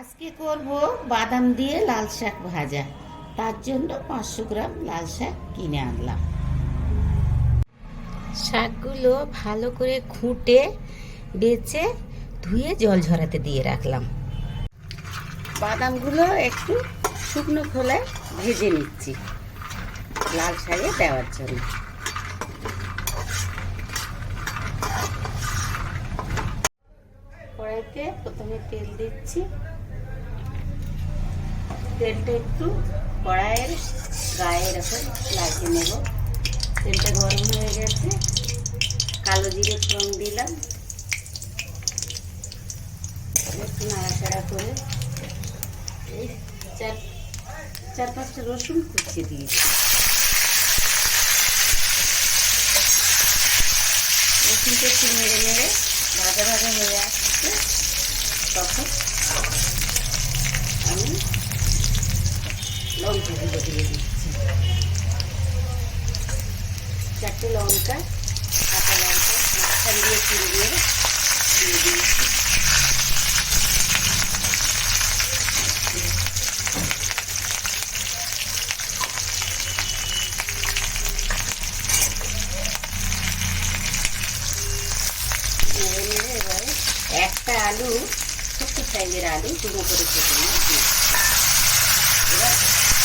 আজকে করব বাদাম দিয়ে লাল শাক ভাজা। তার জন্য পাঁচশো গ্রাম লাল শাক কিনে আনলাম। শাকগুলো ভালো করে খুঁটে, বেছে, ধুয়ে জল ঝরাতে দিয়ে রাখলাম। বাদামগুলো একটু শুকনো খোলায় ভেজে নিচ্ছি লাল শাকে দেওয়ার জন্য। কড়াইতে প্রথমে তেল দিচ্ছি। তেলটা একটু কড়াইয়ের গায়ে এরকম লাগিয়ে নেব। তেলটা গরম হয়ে গেছে। কালো জিরে ফোড়ন দিলাম। একটু নাড়াচাড়া করে এই চার চার পাঁচটা রসুন কুচিয়ে দিয়েছি। রসুনটা একটু নেড়ে নেড়ে ভাজা ভাজা হয়ে আসছে, তখন আমি লঙ্কাগুলো দিয়ে দিচ্ছি। চারটে লঙ্কা, কাঁচা লঙ্কা, মাঝখান দিয়ে চিড়িয়ে দিয়ে একটা আলু, ছোট্ট সাইজের আলু ডুবো করে কেটে দিচ্ছি। এবার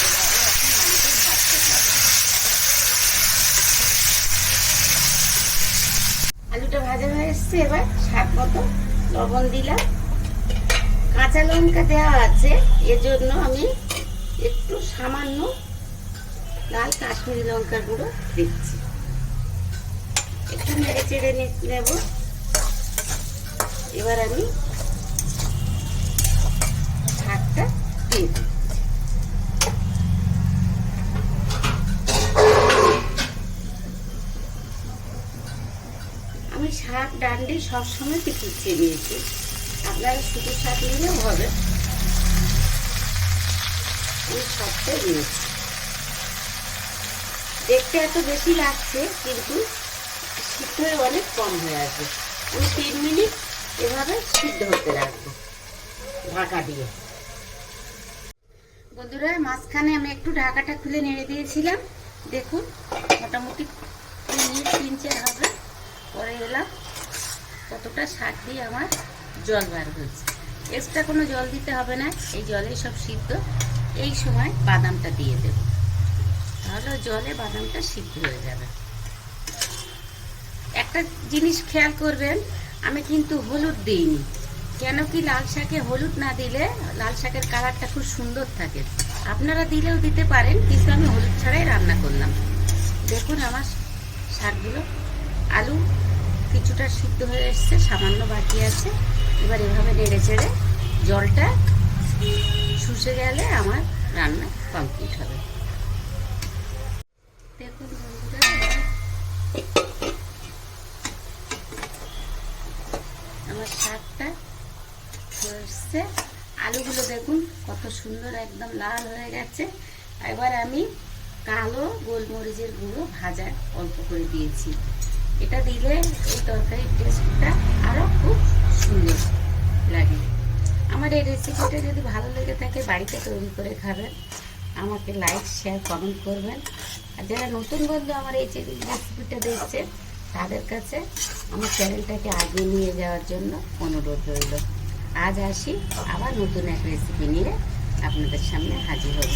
এভাবে এখন আলুটা ভাজতে হবে আলুটা ভাজা হয়ে এসছে এবার স্বাদ মতো, লবণ দিলাম। কাঁচা লঙ্কা দেওয়া আছে, এজন্য আমি একটু সামান্য লাল কাশ্মীরি লঙ্কার গুঁড়ো দিচ্ছি। একটু নেড়ে চেড়ে নেব। এবার আমি শাকটা দিয়ে দিই আমি শাক ডান্ডি সবসময় পিছিয়ে নিয়েছি। আপনারা শুধু শাক নিলেও হবে। দেখতে এত বেশি লাগছে, কিন্তু সিদ্ধ হয়ে অনেক কম হয়ে আসবে আমি তিন মিনিট এভাবে সিদ্ধ হতে রাখব, ঢাকা দিয়ে। বন্ধুরা, মাঝখানে আমি একটু ঢাকাটা খুলে নেড়ে দিয়েছিলাম। দেখুন, মোটামুটি তিন চার হবে। পরে এলাম। কতটা শাক দিয়ে আমার জল বার হয়েছে। এক্সট্রা কোনো জল দিতে হবে না, এই জলেই সব সিদ্ধ। এই সময় বাদামটা দিয়ে দেব। তাহলে জলে বাদামটা সিদ্ধ হয়ে যাবে। একটা জিনিস খেয়াল করবেন, আমি কিন্তু হলুদ দিইনি। কেন কি লাল শাকে হলুদ না দিলে লাল শাকের কালারটা খুব সুন্দর থাকে। আপনারা দিলেও দিতে পারেন, কিন্তু আমি হলুদ ছাড়াই রান্না করলাম। দেখুন আমার শাকগুলো আলু কিছুটা সিদ্ধ হয়ে এসছে, সামান্য বাকি আছে। এবার এভাবে নেড়ে চেড়ে জলটা শুষে গেলে আমার রান্না কমপ্লিট হবে। দেখুন আমার শাকটা হচ্ছে আলুগুলো দেখুন, কত সুন্দর একদম লাল হয়ে গেছে। এবার আমি কালো গোলমরিচের গুঁড়ো ভাজা অল্প করে দিয়েছি। এটা দিলে এই তরকারির টেস্টটা আরও খুব সুন্দর লাগে। আমার এই রেসিপিটা যদি ভালো লেগে থাকে, বাড়িতে তৈরি করে খাবেন। আমাকে লাইক শেয়ার কমেন্ট করবেন। আর যারা নতুন বন্ধু আমার এই রেসিপিটা দেখছে, তাদের কাছে আমার চ্যানেলটাকে আগিয়ে নিয়ে যাওয়ার জন্য অনুরোধ রইল। আজ আসি, আবার নতুন এক রেসিপি নিয়ে আপনাদের সামনে হাজির হব।